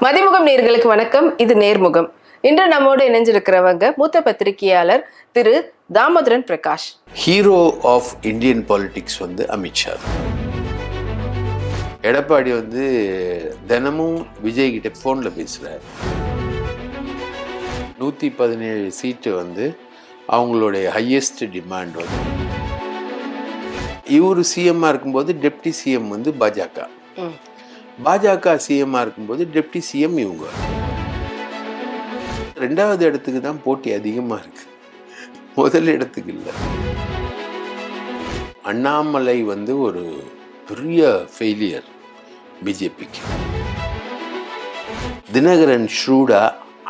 மதிமுகம் நேர்களுக்கு வணக்கம். இது நேர்முகம். இன்று நம்மோடு இணைஞ்சிருக்கிறவங்க மூத்த பத்திரிகையாளர் திரு Damodaran Prakash. Hero of Indian politics வந்து அமித்ஷா எடப்பாடி வந்து தினமும் விஜய் கிட்ட ஃபோனில் பேசுகிறார் நூற்றி பதினேழு சீட்டு வந்து அவங்களுடைய ஹையஸ்ட் டிமாண்ட் வந்து. இவர் சிஎம்மாக இருக்கும்போது டெப்டி சிஎம் வந்து பாஜக. பாஜக சிஎம்மாக இருக்கும்போது டெப்டி சிஎம் இவங்க. ரெண்டாவது இடத்துக்கு தான் போட்டி அதிகமாக இருக்கு. முதல் இடத்துக்கு இல்லை. அண்ணாமலை வந்து ஒரு பெரிய ஃபெயிலியர் பிஜேபிக்கு தினகரன் ஷூடா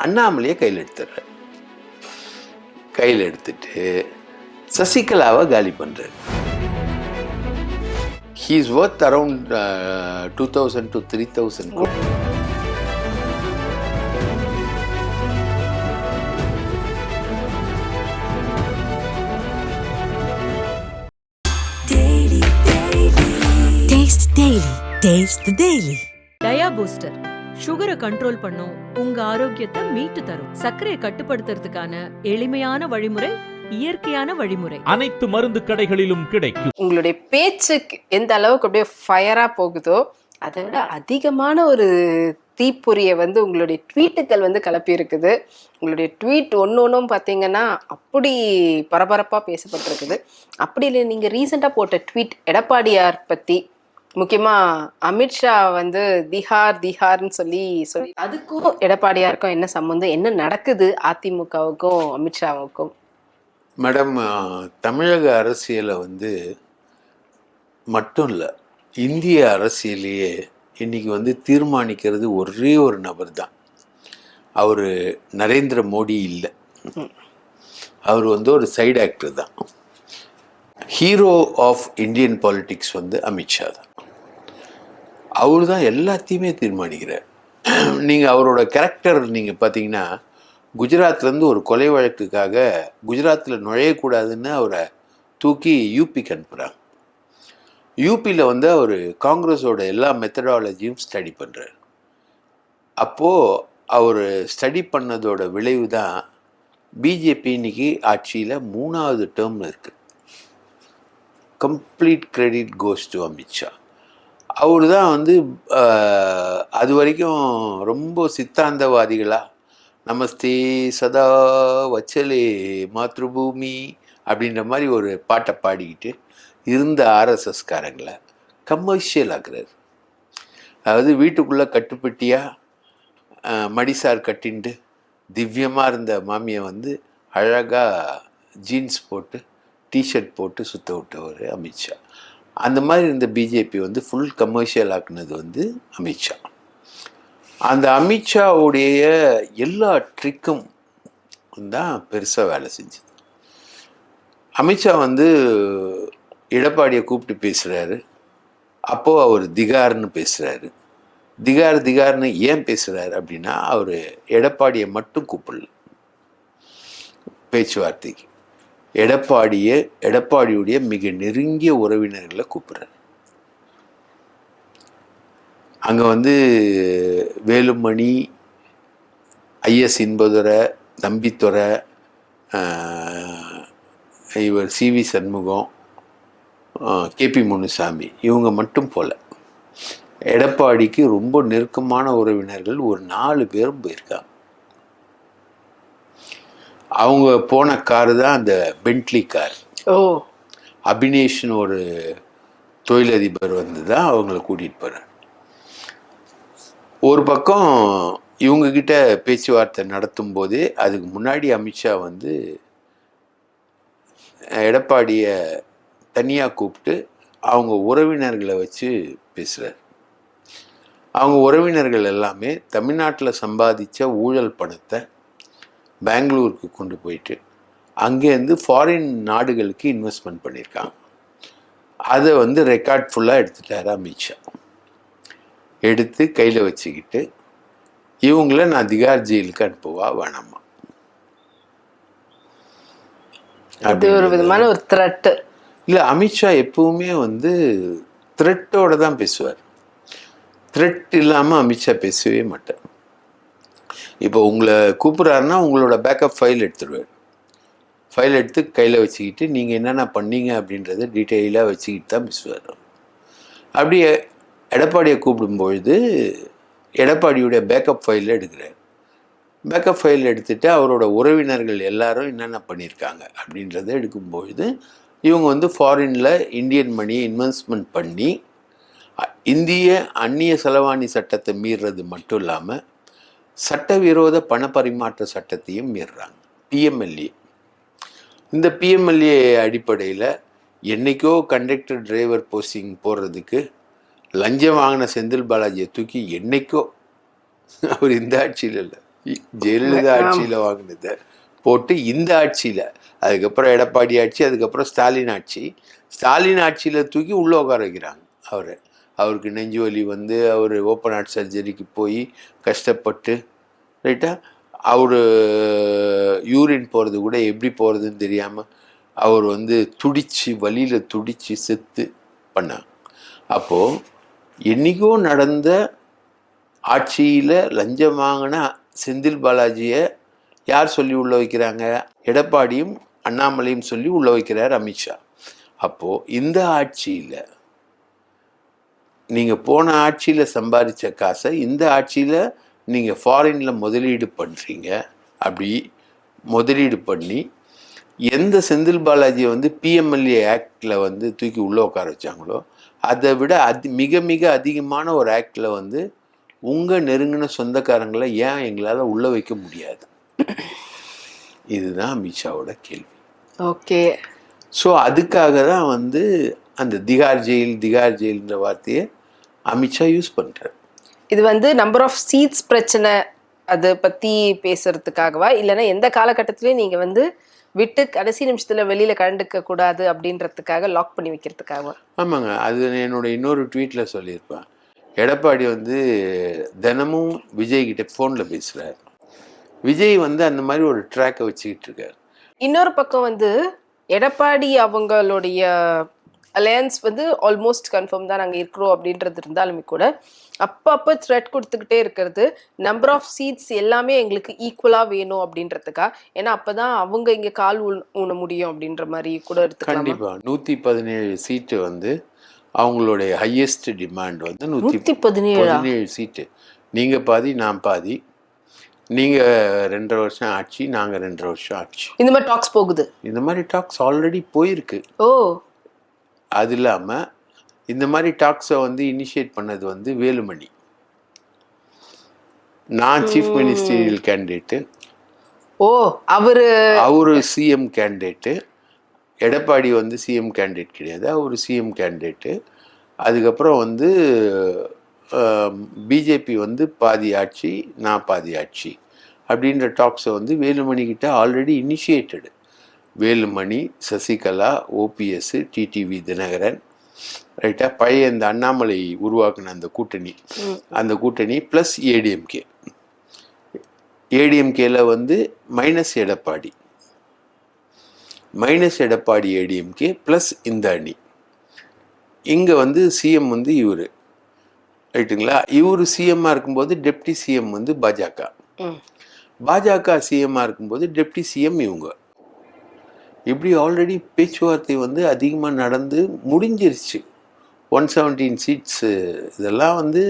அண்ணாமலையை கையில் எடுத்துடுறார் கையில் எடுத்துட்டு சசிகலாவை காலி பண்ணுறாரு he is worth around two thousand to three thousand Taste Daily. Taste the Daily. Dia booster சுகரை கண்ட்ரோல் பண்ணும் உங்க ஆரோக்கியத்தை மீட்டு தரும் சர்க்கரையை கட்டுப்படுத்துறதுக்கான எளிமையான வழிமுறை இயற்கையான வழிமுறை. அனைத்து மருந்து கடைகளிலும் கிடைக்கும். உங்களுடைய பேச்சு எந்த அளவுக்கு அப்படியே ஃபயரா போகுதோ அதை விட அதிகமான ஒரு தீப்பொறியை வந்து உங்களுடைய ட்வீட்டுகள் வந்து கிளப்பி இருக்குது உங்களுடைய ட்வீட் ஒன்று ஒன்றும் பார்த்தீங்கன்னா அப்படி பரபரப்பாக பேசப்பட்டிருக்குது. அப்படி இல்லை நீங்கள் ரீசெண்டாக போட்ட ட்வீட் எடப்பாடியார் பற்றி முக்கியமாக அமித்ஷா வந்து திஹார் திஹார்னு சொல்லி சொல்லி அதுக்கும் எடப்பாடியாருக்கும் என்ன சம்மந்தம் என்ன நடக்குது அதிமுகவுக்கும் அமித்ஷாவுக்கும் மேடம் தமிழக அரசியலை வந்து மட்டும் இல்லை இந்திய அரசியலையே இன்றைக்கி வந்து தீர்மானிக்கிறது ஒரே ஒரு நபர் தான். அவர் நரேந்திர மோடி இல்லை. அவர் வந்து ஒரு சைடு ஆக்டர் தான். ஹீரோ ஆஃப் இந்தியன் பாலிட்டிக்ஸ் வந்து அமித்ஷா தான். அவர் தான் எல்லாத்தையுமே தீர்மானிக்கிறார். நீங்கள் அவரோட கேரக்டர் நீங்கள் பார்த்தீங்கன்னா குஜராத்லேருந்து ஒரு கொலை வழக்குக்காக குஜராத்தில் நுழையக்கூடாதுன்னு அவரை தூக்கி யூபிக்கு அனுப்புகிறாங்க யூபியில் வந்து அவர் காங்கிரஸோட எல்லா மெத்தடாலஜியும் ஸ்டடி பண்ணுறார் அப்போது அவர் ஸ்டடி பண்ணதோட விளைவு தான் பிஜேபி இன்னைக்கு ஆட்சியில் மூணாவது டேர்மில் இருக்குது complete credit goes to Amit Shah அவர் தான் வந்து அது வரைக்கும் ரொம்ப சித்தாந்தவாதிகளாக நமஸ்தே சதா வச்சலே மாத்ருபூமி அப்படின்ற மாதிரி ஒரு பாட்டை பாடிக்கிட்டு இருந்த ஆர்எஸ்எஸ்காரங்களை கமர்ஷியல் ஆக்குறாரு. அதாவது வீட்டுக்குள்ளே கட்டுப்பட்டியாக மடிசார் கட்டின்ட்டு திவ்யமாக இருந்த மாமியை வந்து அழகாக ஜீன்ஸ் போட்டு டிஷர்ட் போட்டு சுத்த விட்டவர் அமித்ஷா. அந்த மாதிரி இருந்த பிஜேபி வந்து ஃபுல் கமர்ஷியல் ஆக்குனது வந்து அமித்ஷா. அந்த அமித்ஷாவுடைய எல்லா ட்ரிக்கும் தான் பெருசாக வேலை செஞ்சுது. அமித்ஷா வந்து எடப்பாடியை கூப்பிட்டு பேசுகிறாரு அப்போது அவர் திகார்னு பேசுகிறாரு திகார் திகார்னு ஏன் பேசுகிறாரு அப்படின்னா அவர் எடப்பாடியை மட்டும் கூப்பிடல. பேச்சுவார்த்தைக்கு. எடப்பாடியை எடப்பாடியுடைய மிக நெருங்கிய உறவினர்களை கூப்பிட்றாரு. அங்கே வந்து வேலுமணி ஐஎஸ் இன்பதுரை தம்பித்துறை இவர் C V Shanmugam KP Munusamy இவங்க மட்டும் போல. எடப்பாடிக்கு ரொம்ப நெருக்கமான உறவினர்கள் ஒரு நாலு பேரும் போயிருக்காங்க. அவங்க போன காரு தான் அந்த பென்ட்லி கார். ஓ. அபினேஷ்னு ஒரு தொழிலதிபர் வந்து தான் அவங்கள கூட்டிகிட்டு போகிறார் ஒரு பக்கம் இவங்கக்கிட்ட பேச்சுவார்த்தை நடத்தும் போதே அதுக்கு முன்னாடி அமித்ஷா வந்து எடப்பாடியை தனியாக கூப்பிட்டு அவங்க உறவினர்களை வச்சு பேசுகிறார் அவங்க உறவினர்கள் எல்லாமே தமிழ்நாட்டில் சம்பாதிச்ச ஊழல் பணத்தை பெங்களூருக்கு கொண்டு போயிட்டு அங்கேருந்து ஃபாரின் நாடுகளுக்கு இன்வெஸ்ட்மெண்ட் பண்ணியிருக்காங்க. அதை வந்து ரெக்கார்ட் ஃபுல்லாக எடுத்துட்டார் அமித்ஷா. எடுத்து கையில் வச்சுக்கிட்டு இவங்கள நான் திகார் ஜெயிலுக்கு அனுப்புவா வேணாமா அது ஒரு விதமான ஒரு த்ரெட்டு இல்லை அமித்ஷா எப்பவுமே வந்து த்ரெட்டோட தான் பேசுவார். த்ரெட் இல்லாமல் அமித்ஷா பேசவே மாட்டார். இப்போ உங்களை கூப்பிட்றாருன்னா உங்களோட பேக்கப் ஃபைல் எடுத்துருவார். ஃபைல் எடுத்து கையில் வச்சுக்கிட்டு நீங்கள் என்னென்ன பண்ணீங்க? அப்படின்றத டீட்டெயிலாக வச்சுக்கிட்டு தான் பேசுவார் அப்படியே எடப்பாடியை கூப்பிடும்பொழுது எடப்பாடியுடைய பேக்கப் ஃபைலில் எடுக்கிறார் பேக்கப் ஃபைல் எடுத்துகிட்டு அவரோட உறவினர்கள் எல்லாரும் என்னென்ன பண்ணியிருக்காங்க அப்படின்றத எடுக்கும்பொழுது இவங்க வந்து ஃபாரினில் இந்தியன் மணியை இன்வெஸ்ட்மெண்ட் பண்ணி இந்திய அந்நிய செலவாணி சட்டத்தை மீறுறது மட்டும் இல்லாமல் சட்டவிரோத பணப்பரிமாற்ற சட்டத்தையும் மீறுறாங்க. பிஎம்எல்ஏ இந்த பிஎம்எல்ஏ அடிப்படையில் என்னைக்கோ கண்டக்டர் டிரைவர் போஸ்டிங் போடுறதுக்கு லஞ்சம் வாங்கின செந்தில் பாலாஜியை தூக்கி என்னைக்கோ அவர் இந்த ஆட்சியில் இல்லை. ஜெயலலிதா ஆட்சியில் வாங்கினதை போட்டு இந்த ஆட்சியில். அதுக்கப்புறம் எடப்பாடி ஆட்சி அதுக்கப்புறம் ஸ்டாலின் ஆட்சி. ஸ்டாலின் ஆட்சியில் தூக்கி உள்ளே உட்கார வைக்கிறாங்க அவரை. அவருக்கு நெஞ்சு வலி வந்து அவர் ஓப்பன் ஹார்ட் சர்ஜரிக்கு போய் கஷ்டப்பட்டு ரைட்டா? அவர் யூரின் போகிறது கூட எப்படி போகிறதுன்னு தெரியாமல் அவர் வந்து துடிச்சு வலியில் துடிச்சு செத்து பண்ணாங்க. அப்போது என்றைக்கோ நடந்த ஆட்சியில் லஞ்சம் வாங்கின செந்தில் பாலாஜியை யார் சொல்லி உள்ள வைக்கிறாங்க? எடப்பாடியும் அண்ணாமலையும் சொல்லி உள்ள வைக்கிறார் அமித்ஷா அப்போது இந்த ஆட்சியில் நீங்கள் போன ஆட்சியில் சம்பாதிச்ச காசை இந்த ஆட்சியில் நீங்கள் ஃபாரினில் முதலீடு பண்ணுறீங்க அப்படி முதலீடு பண்ணி எந்த செந்தில் பாலாஜியை வந்து பிஎம்எல்ஏ ஆக்டில் வந்து தூக்கி உள்ளே உட்கார வச்சாங்களோ அதை விட அதி மிக மிக அதிகமான ஒரு ஆக்டில் வந்து உங்கள் நெருங்கின சொந்தக்காரங்களை ஏன் எங்களால் உள்ளே வைக்க முடியாது? இதுதான் அமித்ஷாவோட கேள்வி. ஓகே. ஸோ அதுக்காக தான் வந்து அந்த திகார் ஜெயில் திகார் ஜெயில்ன்ற வார்த்தையை அமித்ஷா யூஸ் பண்ணுறார் இது வந்து நம்பர் ஆஃப் சீட்ஸ் பிரச்சனை அதை பத்தி பேசுறதுக்காகவா? இல்லைன்னா எந்த காலகட்டத்திலயும் நீங்க வந்து விட்டு கடைசி நிமிஷத்துல வெளியில கலந்துக்க கூடாது அப்படின்றதுக்காக லாக் பண்ணி வைக்கிறதுக்காகவா ஆமாங்க. அது என்னோட இன்னொரு ட்வீட்டில் சொல்லியிருப்பேன். எடப்பாடி வந்து தினமும் விஜய் கிட்ட ஃபோனில் பேசுகிறார் விஜய் வந்து அந்த மாதிரி ஒரு ட்ராக்கை வச்சுக்கிட்டு இருக்கார். இன்னொரு பக்கம் வந்து எடப்பாடி அவங்களுடைய அலையன்ஸ் வந்து ஆல்மோஸ்ட் கன்ஃபார்ம் தான் நாங்கள் இருக்கிறோம் அப்படின்றது இருந்தாலுமே கூட அப்பப்போ த்ரெட் கொடுத்துக்கிட்டே இருக்கிறது நம்பர் ஆஃப் சீட்ஸ் எல்லாமே எங்களுக்கு ஈக்குவலாக வேணும் அப்படின்றதுக்கா? ஏன்னா அப்பதான் அவங்க இங்கே கால் ஊன்- முடியும் அப்படின்ற மாதிரி கூட எடுத்துக்கலாம்? கண்டிப்பாக நூற்றி பதினேழு சீட்டு வந்து அவங்களுடைய ஹையஸ்ட் டிமாண்ட் வந்து நூற்றி பதினேழா? பதினேழு சீட்டு நீங்கள் பாதி நான் பாதி. நீங்கள் ரெண்டரை வருஷம் ஆட்சி நாங்கள் ரெண்டரை வருஷம் ஆட்சி இந்த மாதிரி டாக்ஸ் போகுது? இந்த மாதிரி டாக்ஸ் ஆல்ரெடி போயிருக்கு. ஓ. அது இல்லாமல் இந்த மாதிரி டாக்ஸை வந்து இனிஷியேட் பண்ணது வந்து வேலுமணி. நான் சீஃப் மினிஸ்டரியல் கேண்டிடேட்டு ஓ அவரு அவரு சிஎம் கேண்டிடேட்டு எடப்பாடி வந்து சிஎம் கேண்டிடேட் கிடையாது. அவர் சிஎம் கேண்டிடேட்டு அதுக்கப்புறம் வந்து பிஜேபி வந்து பாதி ஆட்சி நான் பாதி ஆட்சி. அப்படின்ற டாக்ஸை வந்து வேலுமணி கிட்ட already initiated Velumani Sasikala OPS TTV Dhinakaran. ரைட்டா பழைய இந்த அண்ணாமலை உருவாக்குன அந்த கூட்டணி. அந்த கூட்டணி ப்ளஸ் ஏடிஎம்கே ஏடிஎம்கேல வந்து minus Edappadi. Minus Edappadi ADMK plus இந்த அணி இங்கே வந்து சிஎம் வந்து இவர். ரைட்டுங்களா இவர் சிஎம்மாக இருக்கும்போது டெப்டி சிஎம் வந்து பாஜக. பாஜக சிஎம்மாக இருக்கும்போது டெப்டி சிஎம் இவங்க. இப்படி ஆல்ரெடி பேச்சுவார்த்தை வந்து அதிகமாக நடந்து முடிஞ்சிருச்சு. ஒன் செவன்டீன் சீட்ஸு இதெல்லாம் வந்து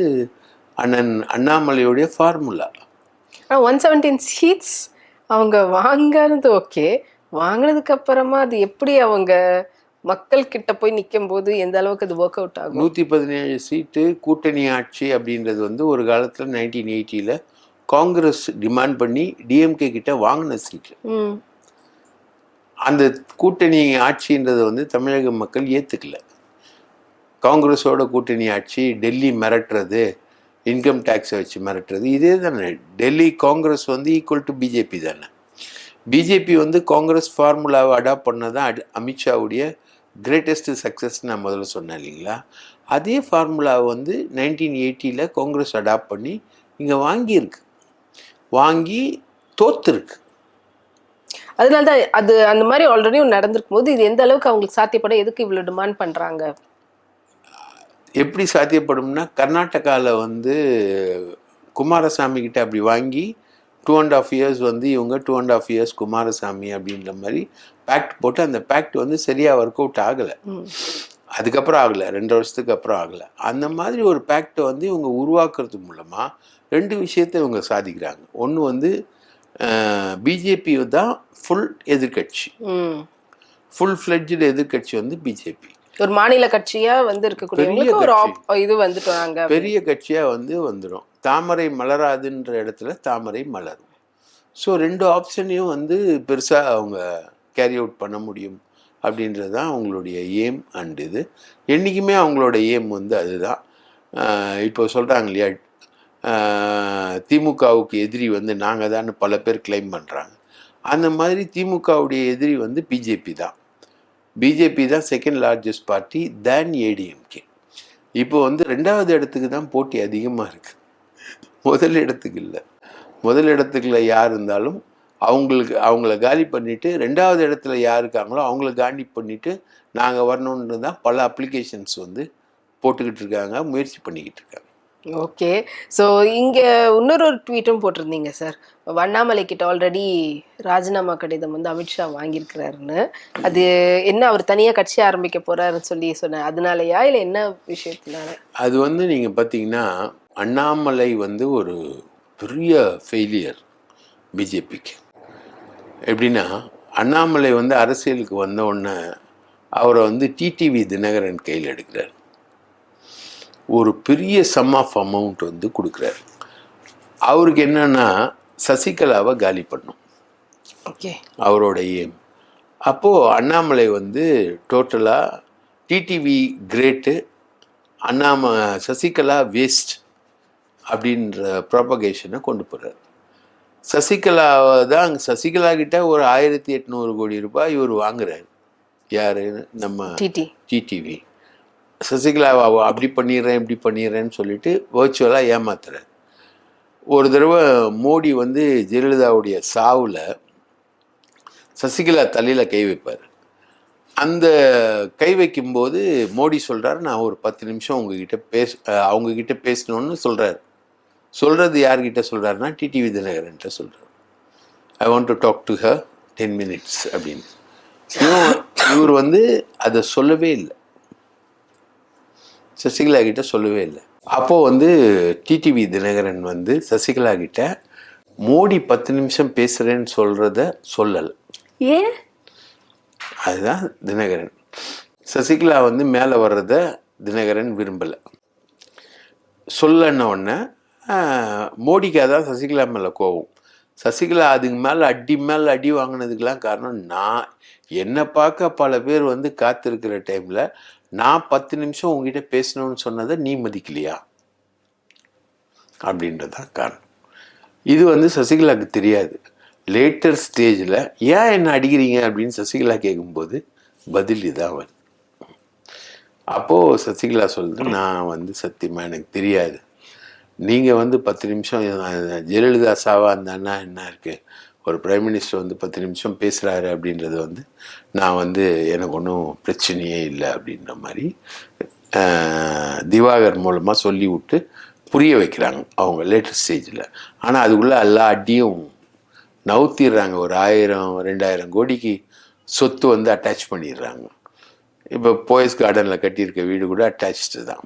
அண்ணன் அண்ணாமலையுடைய ஃபார்முலா ஒன் செவன்டீன் சீட்ஸ் அவங்க வாங்கினது ஓகே வாங்கினதுக்கு அப்புறமா அது எப்படி அவங்க மக்கள் கிட்ட போய் நிற்கும் போது எந்த அளவுக்கு அது ஒர்க் அவுட் ஆகும்? நூற்றி பதினேழு சீட்டு கூட்டணி ஆட்சி அப்படின்றது வந்து ஒரு காலத்தில் நைன்டீன் எயிட்டியில் காங்கிரஸ் டிமாண்ட் பண்ணி டிஎம்கே கிட்ட வாங்கின சீட்டு அந்த கூட்டணி ஆட்சின்றதை வந்து தமிழக மக்கள் ஏற்றுக்கல காங்கிரஸோட கூட்டணி ஆட்சி டெல்லி மிரட்டுறது இன்கம் டேக்ஸை வச்சு மிரட்டுறது இதே தானே. டெல்லி காங்கிரஸ் வந்து ஈக்குவல் டு பிஜேபி தானே. பிஜேபி வந்து காங்கிரஸ் ஃபார்முலாவை அடாப்ட் பண்ணதான் அட் அமித்ஷாவுடைய கிரேட்டஸ்ட்டு சக்ஸஸ் நான் முதல்ல சொன்னேன் இல்லைங்களா? அதே ஃபார்முலாவை வந்து நைன்டீன் எயிட்டியில் காங்கிரஸ் அடாப்ட் பண்ணி இங்கே வாங்கியிருக்கு. வாங்கி தோத்துருக்கு. அதனால தான் அது அந்த மாதிரி ஆல்ரெடி நடந்திருக்கும் போது இது எந்த அளவுக்கு அவங்களுக்கு சாத்தியப்படும்? எதுக்கு இவ்வளவு டிமாண்ட் பண்றாங்க? எப்படி சாத்தியப்படும்னா கர்நாடகாவில் வந்து குமாரசாமி கிட்ட அப்படி வாங்கி டூ அண்ட் ஆஃப் இயர்ஸ் வந்து இவங்க two and half years Kumaraswamy அப்படின்ற மாதிரி பேக்ட் போட்டு அந்த பேக்ட் வந்து சரியாக ஒர்க் அவுட் ஆகலை. அதுக்கப்புறம் ஆகலை. ரெண்டு வருஷத்துக்கு அப்புறம் ஆகலை. அந்த மாதிரி ஒரு பேக்டை வந்து இவங்க உருவாக்குறது மூலமாக ரெண்டு விஷயத்தை இவங்க சாதிக்கிறாங்க. ஒன்று வந்து பிஜேபி தான் ஃபுல் எதிர்க்கட்சி. ம். ஃபுல் ஃப்ளெட்ஜ்டு எதிர்க்கட்சி வந்து பிஜேபி ஒரு மாநில கட்சியா வந்து பெரிய ஒரு இது வந்துட்டாங்க பெரிய கட்சியாக வந்து வந்துடும் தாமரை மலராதுன்ற இடத்துல தாமரை மலரும். ஸோ ரெண்டு ஆப்ஷனையும் வந்து பெருசாக அவங்க கேரி அவுட் பண்ண முடியும் அப்படின்றது தான் அவங்களுடைய ஏம் அண்ட் இது. என்றைக்குமே அவங்களோட ஏம் வந்து அதுதான். இப்போ சொல்கிறாங்க இல்லையா திமுகவுக்கு எதிரி வந்து நாங்கள் தான் பல பேர் கிளைம் பண்ணுறாங்க அந்த மாதிரி திமுகவுடைய எதிரி வந்து பிஜேபி தான். பிஜேபி தான் second largest party then ADMK இப்போ வந்து ரெண்டாவது இடத்துக்கு தான் போட்டி அதிகமாக இருக்குது முதல் இடத்துக்கு இல்லை. முதல் இடத்துக்குள்ள யார் இருந்தாலும் அவங்களுக்கு அவங்கள காலி பண்ணிவிட்டு ரெண்டாவது இடத்துல யார் இருக்காங்களோ அவங்கள காண்டி பண்ணிவிட்டு நாங்கள் வரணுன்றது தான் பல அப்ளிகேஷன்ஸ் வந்து போட்டுக்கிட்டு இருக்காங்க முயற்சி பண்ணிக்கிட்டு இருக்காங்க. ஓகே. ஸோ இங்கே இன்னொரு ஒரு ட்வீட்டும் போட்டிருந்தீங்க சார் வண்ணாமலை கிட்ட ஆல்ரெடி ராஜினாமா கடிதம் வந்து அமித்ஷா வாங்கியிருக்கிறாருன்னு. அது என்ன அவர் தனியாக கட்சி ஆரம்பிக்க போகிறாருன்னு சொல்லி சொன்னார் அதனாலயா? இல்லை என்ன விஷயத்தினால? அது வந்து நீங்கள் பார்த்தீங்கன்னா அண்ணாமலை வந்து ஒரு பெரிய ஃபெயிலியர் பிஜேபிக்கு. எப்படின்னா அண்ணாமலை வந்து அரசியலுக்கு வந்த உடனே அவரை வந்து டிடிவி தினகரன் கையில் எடுக்கிறார். ஒரு பெரிய சம் ஆஃப் அமௌண்ட் வந்து கொடுக்குறாரு. அவருக்கு என்னன்னா சசிகலாவை காலி பண்ணும். ஓகே. அவரோட ஏம் அப்போது அண்ணாமலை வந்து டோட்டலாக டிடிவி கிரேட்டு அண்ணாம சசிகலா வேஸ்ட் அப்படின்ற ப்ராபகேஷனை கொண்டு போகிறார் சசிகலாவை தான் சசிகலா கிட்ட ஒரு ஆயிரத்தி எட்நூறு கோடி ரூபாய் இவர் வாங்குறாரு. யார்? நம்ம டிடி டிடிவி சசிகலாவை அப்படி பண்ணிடுறேன் இப்படி பண்ணிடுறேன்னு சொல்லிட்டு வேர்ச்சுவலாக ஏமாத்துறாரு. ஒரு தடவை மோடி வந்து ஜெயலலிதாவுடைய சாவில் சசிகலா தலையில் கை வைப்பார். அந்த கை வைக்கும்போது மோடி சொல்கிறாரு நான் ஒரு பத்து நிமிஷம் உங்ககிட்ட பேச அவங்கக்கிட்ட பேசணும்னு சொல்கிறாரு சொல்கிறது யார்கிட்ட சொல்கிறாருன்னா டிடிவி தினகரன்ட்ட சொல்கிறார் I want to talk to her ten minutes அப்படின்னு. இவர் வந்து அதை சொல்லவே இல்லை. சசிகலா கிட்ட சொல்லவே இல்லை. அப்போ வந்து டிடிவி தினகரன் வந்து சசிகலா கிட்ட மோடி பத்து நிமிஷம் பேசுறேன்னு சொல்றத சொல்லலை. ஏன்? அதுதான் தினகரன். சசிகலா வந்து மேலே வர்றத தினகரன் விரும்பலை. சொல்லன உடனே ஆஹ், மோடிக்கு அதான் சசிகலா மேலே கோவம். சசிகலா அதுக்கு மேலே அடி மேலே அடி வாங்கினதுக்கெல்லாம் காரணம் நான். என்னை பார்க்க பல பேர் வந்து காத்திருக்கிற டைமில் நான் பத்து நிமிஷம் உங்ககிட்ட பேசணும்னு சொன்னதை நீ மதிக்கலையா? அப்படின்றதான் காரணம். இது வந்து சசிகலாவுக்கு தெரியாது. லேட்டர் ஸ்டேஜில் ஏன் என்ன அடிக்கிறீங்க அப்படின்னு சசிகலா கேட்கும்போது பதில் இதான் வருது. அப்போது சசிகலா சொல்லுது நான் வந்து சத்தியமாக எனக்கு தெரியாது. நீங்கள் வந்து பத்து நிமிஷம் ஜெயலலிதா சாவா அந்த அண்ணா என்ன இருக்குது ஒரு பிரைம் மினிஸ்டர் வந்து பத்து நிமிஷம் பேசுகிறாரு அப்படின்றது வந்து நான் வந்து எனக்கு ஒன்றும் பிரச்சனையே இல்லை அப்படின்ற மாதிரி திவாகர் மூலமாக சொல்லி விட்டு புரிய வைக்கிறாங்க அவங்க லேட்டர் ஸ்டேஜில் ஆனால் அதுக்குள்ளே எல்லா அடியும் நவுத்திடுறாங்க. ஒரு ஆயிரம் ரெண்டாயிரம் கோடிக்கு சொத்து வந்து அட்டாச் பண்ணிடுறாங்க. இப்போ போயஸ் கார்டனில் கட்டியிருக்க வீடு கூட அட்டாச்சு தான்.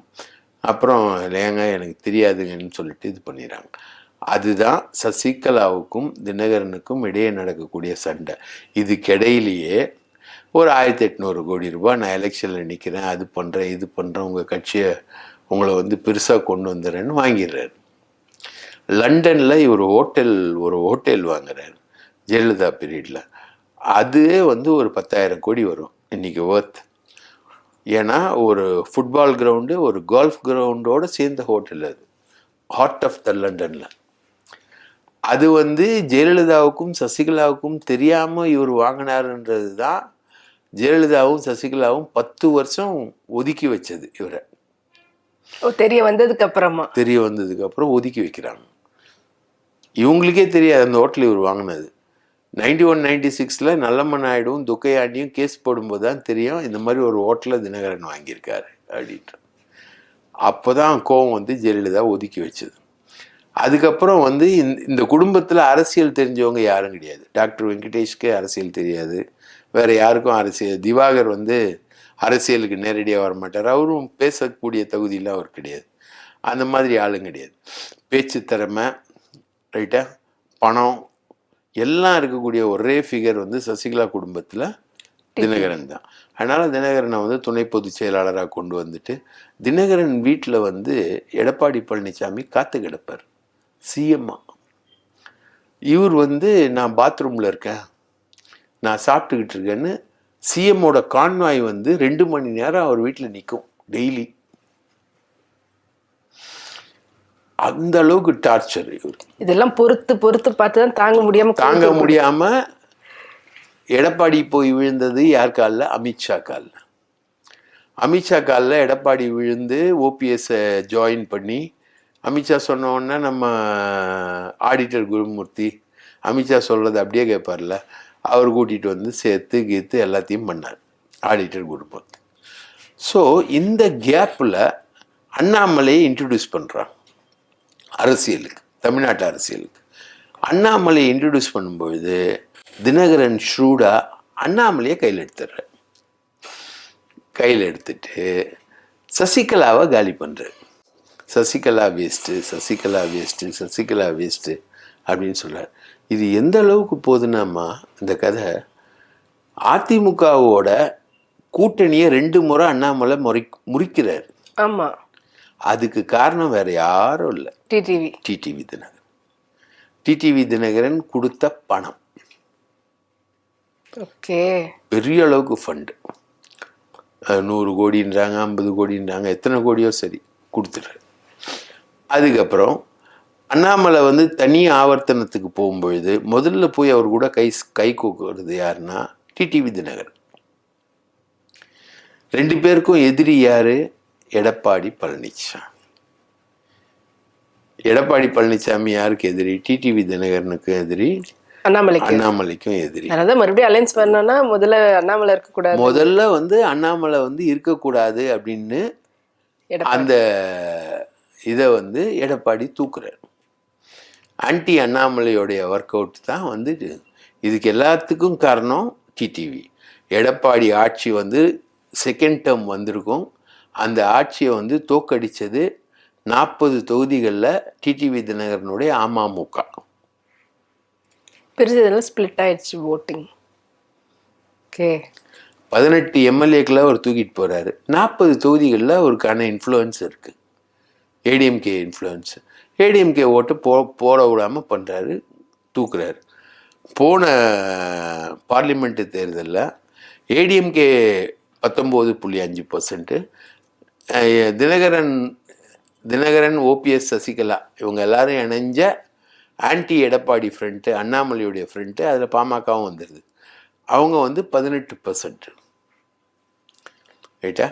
அப்புறம் ஏங்க எனக்கு தெரியாதுங்கன்னு சொல்லிட்டு இது பண்ணிடுறாங்க. அதுதான் சசிகலாவுக்கும் தினகரனுக்கும் இடையே நடக்கக்கூடிய சண்டை. இதுக்கிடையிலேயே ஒரு ஆயிரத்தி எட்நூறு கோடி ரூபாய் நான் எலெக்ஷனில் நிற்கிறேன் அது பண்ணுறேன் இது பண்ணுறேன் உங்கள் கட்சியை உங்களை வந்து பெருசாக கொண்டு வந்துடுறேன்னு வாங்கிடுறாரு. லண்டனில் இவர் ஹோட்டல் ஒரு ஹோட்டல் வாங்குறாரு ஜெயலலிதா பீரியடில். அதுவே வந்து ஒரு பத்தாயிரம் கோடி வரும் இன்னைக்கு ஒர்த் ஏன்னா ஒரு ஃபுட்பால் கிரவுண்டு ஒரு கோல்ஃப் கிரவுண்டோடு சேர்ந்த ஹோட்டல் அது. ஹார்ட் ஆஃப் த லண்டனில் அது வந்து ஜெயலலிதாவுக்கும் சசிகலாவுக்கும் தெரியாமல் இவர் வாங்கினாருன்றது தான் ஜெயலலிதாவும் சசிகலாவும் பத்து வருஷம் ஒதுக்கி வச்சது இவரை. தெரிய வந்ததுக்கு அப்புறமா? தெரிய வந்ததுக்கு அப்புறம் ஒதுக்கி வைக்கிறாங்க. இவங்களுக்கே தெரியாது அந்த ஹோட்டல் இவர் வாங்கினது. நைன்டி ஒன் நைன்டி சிக்ஸில் நல்லம்ம நாயுடுவும் துக்கையாண்டியும் கேஸ் போடும்போது தான் தெரியும் இந்த மாதிரி ஒரு ஹோட்டலில் தினகரன் வாங்கியிருக்காரு அப்படின்ட்டு அப்போ தான் கோவம் வந்து ஜெயலலிதா ஒதுக்கி வச்சது. அதுக்கப்புறம் வந்து இந்த இந்த குடும்பத்தில் அரசியல் தெரிஞ்சவங்க யாரும் கிடையாது. டாக்டர் வெங்கடேஷ்க்கு அரசியல் தெரியாது. வேற யாருக்கும் அரசியல் திவாகர் வந்து அரசியலுக்கு நேரடியாக வர மாட்டார் அவரும் பேசக்கூடிய தகுதியில் அவர் கிடையாது. அந்த மாதிரி ஆளும் கிடையாது. பேச்சு திறமை ரைட்டா பணம் எல்லாம் இருக்கக்கூடிய ஒரே ஃபிகர் வந்து சசிகலா குடும்பத்தில் தினகரன் தான். அதனால் தினகரனை வந்து துணை பொதுச் செயலாளராக கொண்டு வந்துட்டு தினகரன் வீட்டில் வந்து எடப்பாடி பழனிசாமி காத்து கிடப்பார். சிஎம்மா இவர் வந்து நான் பாத்ரூமில் இருக்கேன். நான் சாப்பிட்டுக்கிட்டு இருக்கேன்னு. சிஎம்மோட கான்வாய் வந்து ரெண்டு மணி நேரம் அவர் வீட்டில் நிற்கும் டெய்லி. அந்த அளவுக்கு டார்ச்சர் இவர். இதெல்லாம் பொறுத்து பொறுத்து பார்த்து தான் தாங்க முடியாம தாங்க முடியாம எடப்பாடி போய் விழுந்தது யார் காலில்? அமித்ஷா காலில். அமித்ஷா காலில் எடப்பாடி விழுந்து ஓபிஎஸ்ஸை ஜாயின் பண்ணி அமித்ஷா சொன்ன உடனே நம்ம ஆடிட்டர் குருமூர்த்தி அமித்ஷா சொல்கிறது அப்படியே கேட்பார்ல அவர் கூட்டிகிட்டு வந்து சேர்த்து கீத்து எல்லாத்தையும் பண்ணார் ஆடிட்டர் குருமூர்த்தி. ஸோ இந்த கேப்பில் அண்ணாமலையை இன்ட்ரடியூஸ் பண்ணுறான் அரசியலுக்கு தமிழ்நாட்டு அரசியலுக்கு. அண்ணாமலையை இன்ட்ரடியூஸ் பண்ணும்பொழுது தினகரன் ஷ்ரூடா அண்ணாமலையை கையில் எடுத்துடுற கையில் எடுத்துட்டு சசிகலாவை காலி பண்ணுறாரு Sasikala waste Sasikala waste Sasikala waste அப்படின்னு சொல்றார். இது எந்த அளவுக்கு போகுதுன்னாமா இந்த கதை அதிமுகவோட கூட்டணியை ரெண்டு முறை அண்ணாமலை முறை முறிக்கிறார். ஆமா. அதுக்கு காரணம் வேற யாரும் இல்லை. TTV TTV Dhinakaran. TTV Dhinakaran கொடுத்த பணம். ஓகே. பெரிய அளவுக்கு ஃபண்டு நூறு கோடின்றாங்க ஐம்பது கோடின்றாங்க எத்தனை கோடியோ சரி கொடுத்துட்றாரு அதுக்கப்புறம் அண்ணாமலை வந்து தனி ஆவர்த்தனத்துக்கு போகும்பொழுது முதல்ல போய் அவர் கூட கை கை கோக்குறது யாருன்னா டிடிவி தினகரன் ரெண்டு பேருக்கும் எதிரி யாரு? எடப்பாடி பழனிசாமி எடப்பாடி பழனிசாமி யாருக்கு எதிரி? டிடிவி தினகரனுக்கு எதிரி அண்ணாமலைக்கு. அண்ணாமலைக்கும் எதிரி. அதனால மறுபடியும் அலைன்ஸ் பண்ணோம்னா முதல்ல அண்ணாமலை இருக்க கூடாது முதல்ல வந்து அண்ணாமலை வந்து இருக்கக்கூடாது அப்படின்னு. அந்த இதை வந்து எடப்பாடி தூக்குறார். ஆன்டி அண்ணாமலையோடைய ஒர்க் அவுட் தான் வந்து இது. இதுக்கு எல்லாத்துக்கும் காரணம் டிடிவி எடப்பாடி ஆட்சி வந்து செகண்ட் டேர்ம் வந்திருக்கும். அந்த ஆட்சியை வந்து தோக்கடிச்சது நாற்பது தொகுதிகளில் டிடிவி தினகரனுடைய அமமுக. பிரிஞ்சதுனால ஸ்பிளிட் ஆயிடுச்சு ஓட்டிங் ஓகே பதினெட்டு எம்எல்ஏக்களை அவர் தூக்கிட்டு போறாரு. நாற்பது தொகுதிகளில் அவருக்கான இன்ஃப்ளூயன்ஸ் இருக்கு. ஏடிஎம்கே இன்ஃப்ளூயன்ஸ் ஏடிஎம்கே ஓட்டு போ போட விடாமல் பண்ணுறாரு தூக்குறாரு. போன பார்லிமெண்ட்டு தேர்தலில் ஏடிஎம்கே பத்தொம்போது புள்ளி அஞ்சு பர்சன்ட்டு தினகரன் தினகரன் ஓபிஎஸ் சசிகலா இவங்க எல்லாரும் இணைஞ்ச ஆன்டி எடப்பாடி ஃப்ரண்ட்டு அண்ணாமலையுடைய ஃப்ரெண்ட்டு அதில் பாமகவும் வந்துடுது அவங்க வந்து பதினெட்டு பர்சன்ட் ரைட்டா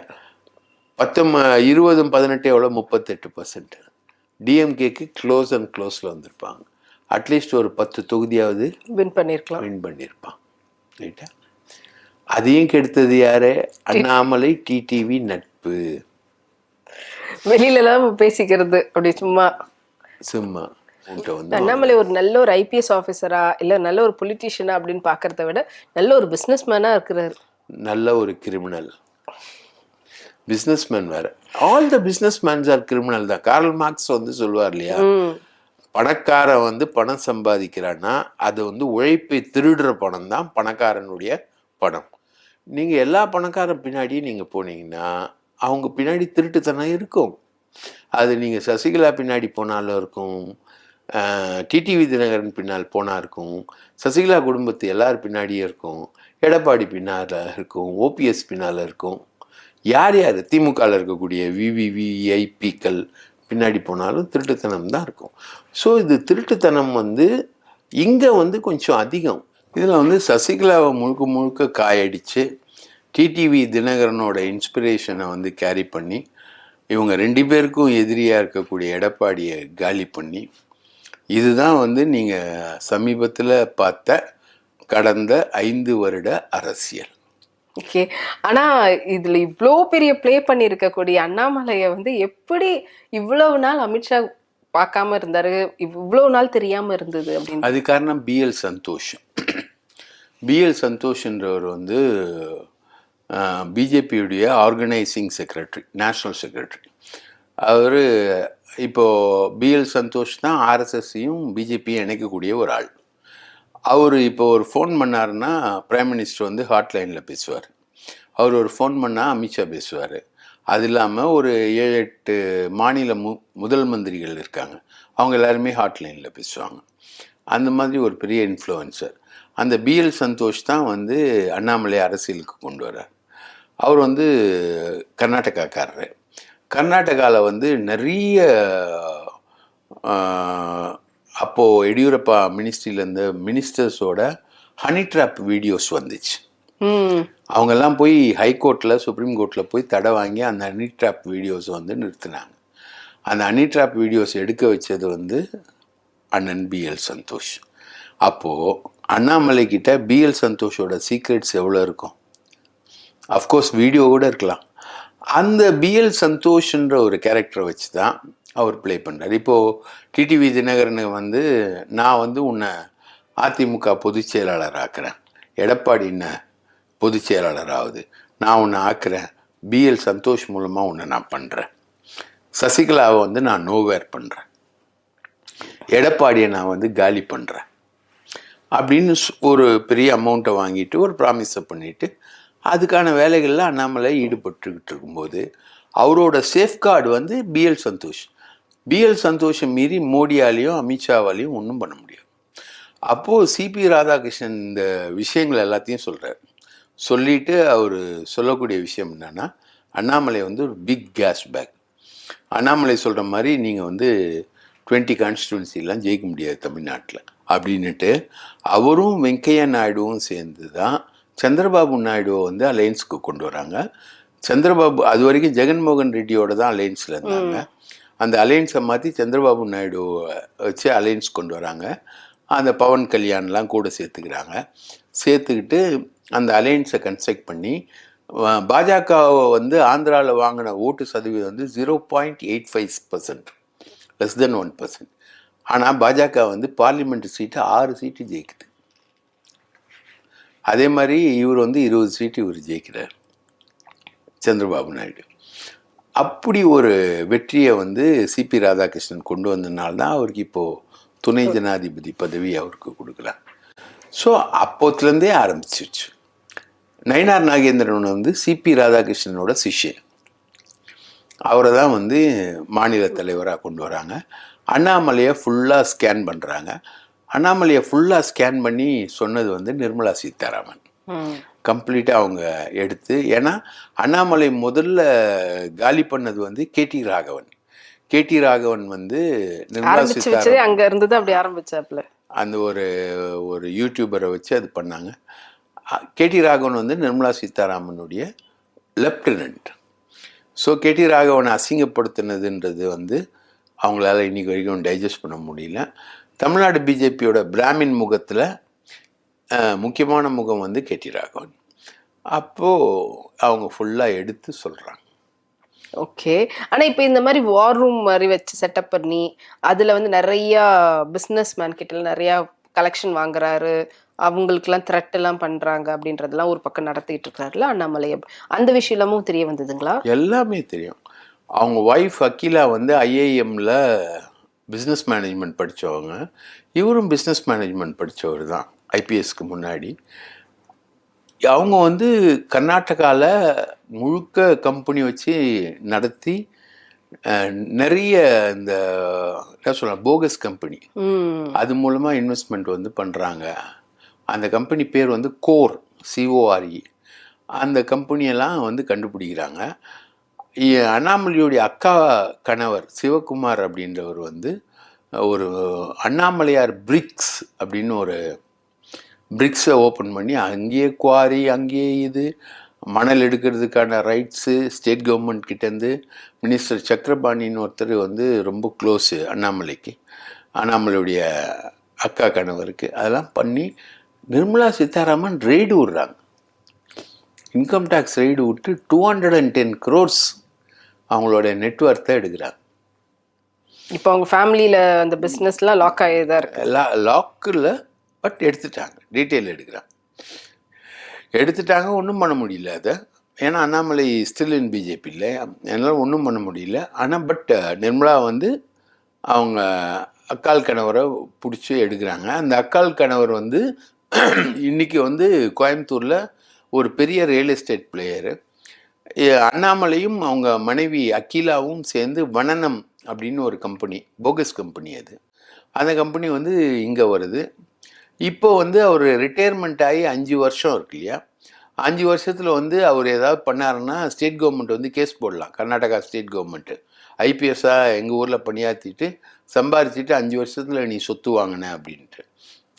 பத்தொம்ப இருபதும் பதினெட்டு எவ்வளோ? முப்பத்தெட்டு பர்சன்ட் டிஎம்கேக்கு க்ளோஸ் அண்ட் க்ளோஸில் வந்திருப்பாங்க. அட்லீஸ்ட் ஒரு பத்து தொகுதியாவது வின் பண்ணிருக்கலாம். வின் பண்ணியிருப்பான் ரைட்டா அதையும் கெடுத்தது யாரு? அண்ணாமலை டிடிவி நட்பு. வெளியில எல்லாம் பேசிக்கிறது. அப்படி சும்மா. சும்மா. அண்ணாமலை ஒரு நல்ல ஒரு ஐபிஎஸ் ஆஃபீஸரா இல்ல நல்ல ஒரு பொலிட்டீஷியனா அப்படின்னு பாக்குறத விட நல்ல ஒரு பிசினஸ் மேனா இருக்கிறாரு. நல்ல ஒரு கிரிமினல் பிஸ்னஸ்மேன் வேற. All the business mans are criminal தான். கார்ல் மார்க்ஸ் வந்து சொல்லுவார் இல்லையா? பணக்காரன் வந்து பணம் சம்பாதிக்கிறான்னா அது வந்து உழைப்பை திருடுற பணம் தான் பணக்காரனுடைய பணம். நீங்கள் எல்லா பணக்காரன் பின்னாடியும் நீங்கள் போனீங்கன்னா அவங்க பின்னாடி திருட்டுத்தனம் இருக்கும். அது நீங்கள் சசிகலா பின்னாடி போனாலும் இருக்கும். டிடிவி தினகரன் பின்னால் போனால் இருக்கும். சசிகலா குடும்பத்து எல்லார் பின்னாடியும் இருக்கும். எடப்பாடி பின்னால் இருக்கும். ஓபிஎஸ் பின்னால் இருக்கும். யார் யார்? திமுகவில் இருக்கக்கூடிய விவிவிஐபிக்கள் பின்னாடி போனாலும் திருட்டுத்தனம் தான் இருக்கும். ஸோ இது திருட்டுத்தனம் வந்து இங்கே வந்து கொஞ்சம் அதிகம். இதில் வந்து சசிகலாவை முழுக்க முழுக்க காயடிச்சு டிடிவி தினகரனோட இன்ஸ்பிரேஷனை வந்து கேரி பண்ணி இவங்க ரெண்டு பேருக்கும் எதிரியாக இருக்கக்கூடிய எடப்பாடியை காலி பண்ணி இதுதான் வந்து நீங்கள் சமீபத்தில் பார்த்த கடந்த ஐந்து வருட அரசியல். ஓகே ஆனா இதுல இவ்வளோ பெரிய ப்ளே பண்ணியிருக்கக்கூடிய அண்ணாமலையை அண்ணாமலைய வந்து எப்படி இவ்வளவு நாள் அமித்ஷா பார்க்காம இருந்தாரு? இவ்வளவு நாள் தெரியாம இருந்தது அப்படின்னு அது காரணம் பிஎல் சந்தோஷ். பிஎல் சந்தோஷ்ன்றவர் வந்து பிஜேபியுடைய ஆர்கனைசிங் செக்ரட்டரி நேஷ்னல் செக்ரட்டரி அவர் இப்போது பிஎல் சந்தோஷ் தான் ஆர்எஸ்எஸ்ஸையும் பிஜேபியும் இணைக்கக்கூடிய ஒரு ஆள். அவர் இப்போ ஒரு ஃபோன் பண்ணாருன்னா பிரைம் மினிஸ்டர் வந்து ஹாட்லைனில் பேசுவார். அவர் ஒரு ஃபோன் பண்ணால் அமித்ஷா பேசுவார். அது இல்லாமல் ஒரு ஏழு எட்டு மாநில மு முதல் மந்திரிகள் இருக்காங்க. அவங்க எல்லாருமே ஹாட்லைனில் பேசுவாங்க. அந்த மாதிரி ஒரு பெரிய இன்ஃப்ளூயன்சர் அந்த பிஎல் சந்தோஷ் தான் வந்து அண்ணாமலை அரசியலுக்கு கொண்டு வரார் அவர் வந்து கர்நாடகாக்காரர். கர்நாடகாவில் வந்து நிறைய அப்போது எடியூரப்பா மினிஸ்ட்ரியில் இருந்த மினிஸ்டர்ஸோட ஹனி ட்ராப் வீடியோஸ் வந்துச்சு. அவங்கெல்லாம் போய் ஹைகோர்ட்டில் சுப்ரீம் கோர்ட்டில் போய் தடை வாங்கி அந்த ஹனி ட்ராப் வீடியோஸ் வந்து நிறுத்தினாங்க. அந்த ஹனி ட்ராப் வீடியோஸ் எடுக்க வச்சது வந்து அண்ணன் பிஎல் சந்தோஷ். அப்போது அண்ணாமலை கிட்ட பிஎல் சந்தோஷோட சீக்ரெட்ஸ் எவ்வளோ இருக்கும்? அஃப்கோர்ஸ் வீடியோ கூட இருக்கலாம். அந்த பிஎல் சந்தோஷ்ன்ற ஒரு கேரக்டரை வச்சு தான் அவர் ப்ளே பண்ணுறார் இப்போது டிடிவி தினகரனுக்கு வந்து நான் வந்து உன்னை அதிமுக பொதுச் செயலாளர் ஆக்குறேன். எடப்பாடி என்ன பொதுச் செயலாளர் ஆகுது? நான் உன்னை ஆக்குறேன். பிஎல் சந்தோஷ் மூலமாக உன்னை நான் பண்ணுறேன் சசிகலாவை வந்து நான் நோவேர் பண்ணுறேன் எடப்பாடியை நான் வந்து காலி பண்ணுறேன் அப்படின்னு ஒரு பெரிய அமௌண்ட்டை வாங்கிட்டு ஒரு ப்ராமிஸை பண்ணிவிட்டு அதுக்கான வேலைகளில் அண்ணாமலை ஈடுபட்டுக்கிட்டு இருக்கும்போது அவரோட சேஃப்கார்டு வந்து பிஎல் சந்தோஷ். பிஎல் சந்தோஷம் மீறி மோடியாலேயும் அமித்ஷாவாலையும் ஒன்றும் பண்ண முடியாது. அப்போது சிபி ராதாகிருஷ்ணன் இந்த விஷயங்கள் எல்லாத்தையும் சொல்கிறார் சொல்லிட்டு அவர் சொல்லக்கூடிய விஷயம் என்னன்னா அண்ணாமலை வந்து ஒரு பிக் கேஸ் பேக் அண்ணாமலை சொல்கிற மாதிரி நீங்கள் வந்து டுவெண்ட்டி கான்ஸ்டிடுவன்சிலாம் ஜெயிக்க முடியாது தமிழ்நாட்டில் அப்படின்னுட்டு அவரும் வெங்கையா நாயுடுவும் சேர்ந்து தான் சந்திரபாபு நாயுடுவை வந்து அலையன்ஸுக்கு கொண்டு வராங்க. சந்திரபாபு அது வரைக்கும் ஜெகன்மோகன் ரெட்டியோட தான் அலையன்ஸில் இருந்தாங்க. அந்த அலையன்ஸை மாற்றி சந்திரபாபு நாயுடு வச்சு அலையன்ஸ் கொண்டு வராங்க. அந்த பவன் கல்யாண்லாம் கூட சேர்த்துக்கிறாங்க. சேர்த்துக்கிட்டு அந்த அலையன்ஸை கன்ஸ்ட்ரக்ட் பண்ணி பாஜகவை வந்து ஆந்திராவில் வாங்கின ஓட்டு சதவீதம் வந்து zero point eight five percent less than one percent ஆனால் பாஜக வந்து பார்லிமெண்ட் சீட்டு ஆறு சீட்டு ஜெயிக்குது. அதே மாதிரி இவர் வந்து இருபது சீட்டு இவர் ஜெயிக்கிறார் சந்திரபாபு நாயுடு. அப்படி ஒரு வெற்றியை வந்து சிபி ராதாகிருஷ்ணன் கொண்டு வந்தனால தான் அவருக்கு இப்போது துணை ஜனாதிபதி பதவி அவருக்கு கொடுக்குறாங்க ஸோ அப்போத்துலேருந்தே ஆரம்பிச்சிருச்சு. நயினார் நாகேந்திரன் வந்து சிபி ராதாகிருஷ்ணனோட சிஷ்யன் அவரை தான் வந்து மாநில தலைவராக கொண்டு வராங்க. அண்ணாமலையை ஃபுல்லாக ஸ்கேன் பண்ணுறாங்க அண்ணாமலையை ஃபுல்லாக ஸ்கேன் பண்ணி சொன்னது வந்து நிர்மலா சீதாராமன். கம்ப்ளீட்டாக அவங்க எடுத்து ஏன்னா அண்ணாமலை முதல்ல காலி பண்ணது வந்து கேடி ராகவன். கேடி ராகவன் வந்து நிர்மலா சீதாராமன் அங்க இருந்துதான் அப்படி ஆரம்பிச்சாப்ல அந்த ஒரு ஒரு யூடியூபரை வச்சு அது பண்ணாங்க. கேடி ராகவன் வந்து நிர்மலா சீதாராமனுடைய லெப்டினன்ட். ஸோ கேடி ராகவனை அசிங்கப்படுத்தினதுன்றது வந்து அவங்களால இன்னைக்கு வரைக்கும் டைஜஸ்ட் பண்ண முடியல. தமிழ்நாடு பிஜேபியோட பிராமின் முகத்தில் முக்கியமான முகம் வந்து கேடி ராகவன். அப்போது அவங்க ஃபுல்லாக எடுத்து சொல்கிறாங்க ஓகே. ஆனா இப்ப இந்த மாதிரி வார் ரூம் மாதிரி வச்சு செட்டப் பண்ணி அதுல வந்து நிறைய பிசினஸ் மேன் கிட்ட நிறைய கலெக்ஷன் வாங்குறாரு. அவங்களுக்குலாம் த்ரெட் எல்லாம் பண்றாங்க அப்படின்றதெல்லாம் ஒரு பக்கம் நடத்திட்டு இருக்காருல்ல அண்ணாமலை. அந்த விஷயம் எல்லாமும் தெரிய வந்ததுங்களா? எல்லாமே தெரியும். அவங்க ஒய்ஃப் அகிலா வந்து ஐஏஎம்ல பிஸ்னஸ் மேனேஜ்மெண்ட் படித்தவங்க இவரும் பிஸ்னஸ் மேனேஜ்மெண்ட் படித்தவர் தான். ஐபிஎஸ்க்கு முன்னாடி. அவங்க வந்து கர்நாடகாவில் முழுக்க கம்பெனி வச்சு நடத்தி நிறைய இந்த என்ன சொல்ல போகஸ் கம்பெனி அது மூலமாக இன்வெஸ்ட்மெண்ட் வந்து பண்ணுறாங்க அந்த கம்பெனி பேர் வந்து கோர் சிஓஆர்இ அந்த கம்பெனியெல்லாம் வந்து கண்டுபிடிக்கிறாங்க. அண்ணாமலையுடைய அக்கா கணவர் சிவகுமார் அப்படின்றவர் வந்து ஒரு அண்ணாமலையார் பிரிக்ஸ் அப்படின்னு ஒரு பிரிக்ஸை ஓப்பன் பண்ணி அங்கேயே குவாரி அங்கேயே இது மணல் எடுக்கிறதுக்கான ரைட்ஸு ஸ்டேட் கவர்மெண்ட் கிட்டேருந்து மினிஸ்டர் சக்கரபாணின்னு ஒருத்தர் வந்து ரொம்ப க்ளோஸு அண்ணாமலைக்கு அண்ணாமலையுடைய அக்கா கணவருக்கு. அதெல்லாம் பண்ணி நிர்மலா சீதாராமன் ரெய்டு விடுறாங்க. இன்கம் டேக்ஸ் ரெய்டு விட்டு two hundred and ten crores அவங்களோட நெட்ஒர்த்தை எடுக்கிறாங்க. இப்போ அவங்க ஃபேமிலியில அந்த பிசினஸ்லாம் லாக் ஆகிதான் லாக்கில் பட் எடுத்துட்டாங்க டீட்டெயில் எடுக்கிறான் எடுத்துட்டாங்க ஒன்றும் பண்ண முடியல அதை. ஏன்னா அண்ணாமலை ஸ்டில் இன் பிஜேபி இல்லை. என்னால் ஒன்றும் பண்ண முடியல. ஆனால் பட் நிர்மலா வந்து அவங்க அக்கால் கணவரை பிடிச்சி எடுக்கிறாங்க. அந்த அக்கால் கணவர் வந்து இன்றைக்கி வந்து கோயம்புத்தூரில் ஒரு பெரிய ரியல் எஸ்டேட் பிளேயரு அண்ணாமலையும் அவங்க மனைவி அக்கீலாவும் சேர்ந்து வனனம் அப்படின்னு ஒரு கம்பெனி போகஸ் கம்பெனி அது. அந்த கம்பெனி வந்து இங்கே வருது. இப்போ வந்து அவர் ரிட்டையர்மெண்ட் ஆகி அஞ்சு வருஷம் இருக்கு இல்லையா? அஞ்சு வருஷத்தில் வந்து அவர் ஏதாவது பண்ணாருன்னா ஸ்டேட் கவர்மெண்ட் வந்து கேஸ் போடலாம். கர்நாடகா ஸ்டேட் கவர்மெண்ட்டு ஐபிஎஸ்ஸாக எங்கள் ஊரில் பணியாற்றிட்டு சம்பாரிச்சிட்டு அஞ்சு வருஷத்தில் நீ சொத்து வாங்கின அப்படின்ட்டு.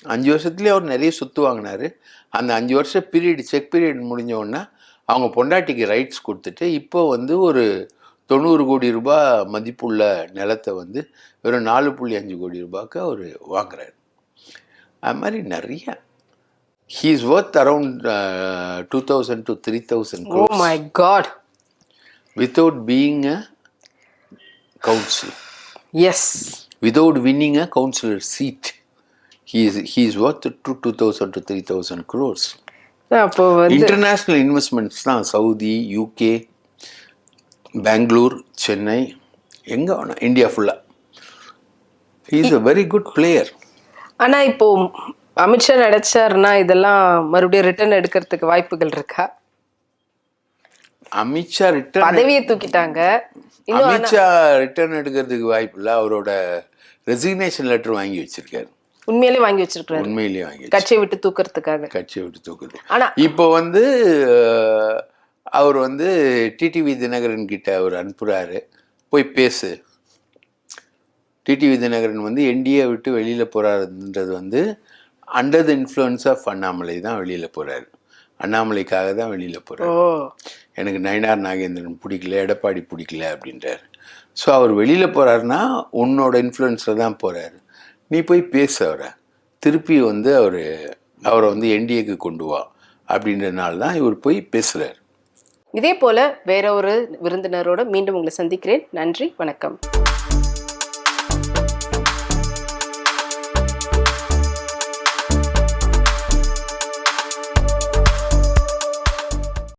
அஞ்சு வருஷத்துலேயே அவர் நிறைய சொத்து வாங்கினாரு. அந்த அஞ்சு வருஷ பீரியட் செக் பீரியட் முடிஞ்சோடனே அவங்க பொண்டாட்டிக்கு ரைட்ஸ் கொடுத்துட்டு இப்போ வந்து ஒரு தொண்ணூறு கோடி ரூபாய் மதிப்புள்ள நிலத்தை வந்து வெறும் நாலு புள்ளி அஞ்சு கோடி ரூபாய்க்கு அவர் வாங்குறாரு. அது மாதிரி நிறைய. He is worth around two thousand to three thousand oh my god without being a councillor without winning a councillor seat. He is, he is worth to 2,000 to 3,000 crores. அப்போ வந்து இன்டர்நேஷ்னல் இன்வெஸ்ட்மெண்ட்ஸ் தான். Saudi UK Bangalore Chennai எங்கே India ஃபுல்லாக is a very good player ஆனா இப்போ அமித்ஷா நடிச்சாருன்னா இதெல்லாம் மறுபடியும் return எடுக்கிறதுக்கு வாய்ப்புகள் இருக்கா? அமித்ஷா ரிட்டர்ன் பதவியை தூக்கிட்டாங்க. அமித்ஷா ரிட்டர்ன் எடுக்கிறதுக்கு வாய்ப்பு இல்லை. அவரோட ரெசிக்னேஷன் லெட்டர் வாங்கி வச்சிருக்காரு. உண்மையிலே வாங்கி வச்சிருக்காரு உண்மையிலேயே வாங்கி கட்சியை விட்டு தூக்கறதுக்காக. கட்சியை விட்டு தூக்குது ஆனா இப்போ வந்து அவர் வந்து டிடிவி தினகரன் கிட்ட அவர் அனுப்புகிறாரு போய் பேசு. டிடிவி தினகரன் வந்து என்டிஏ விட்டு வெளியில் போகிறாருன்றது வந்து under the influence of Annamalai தான் வெளியில் போகிறாரு அண்ணாமலைக்காக தான் வெளியில் போகிறாரு எனக்கு நயினார் நாகேந்திரன் பிடிக்கல எடப்பாடி பிடிக்கல அப்படின்றாரு. ஸோ அவர் வெளியில் போகிறாருன்னா உன்னோட இன்ஃப்ளூயன்ஸில் தான் போகிறாரு நீ போய் பேசு அவரை. திருப்பி வந்து அவர் அவரை வந்து என்டிஏக்கு கொண்டு வா அப்படின்றனால தான் இவர் போய் பேசுகிறார் இதே போல வேற ஒரு விருந்தினரோட மீண்டும் உங்களை சந்திக்கிறேன். நன்றி வணக்கம்.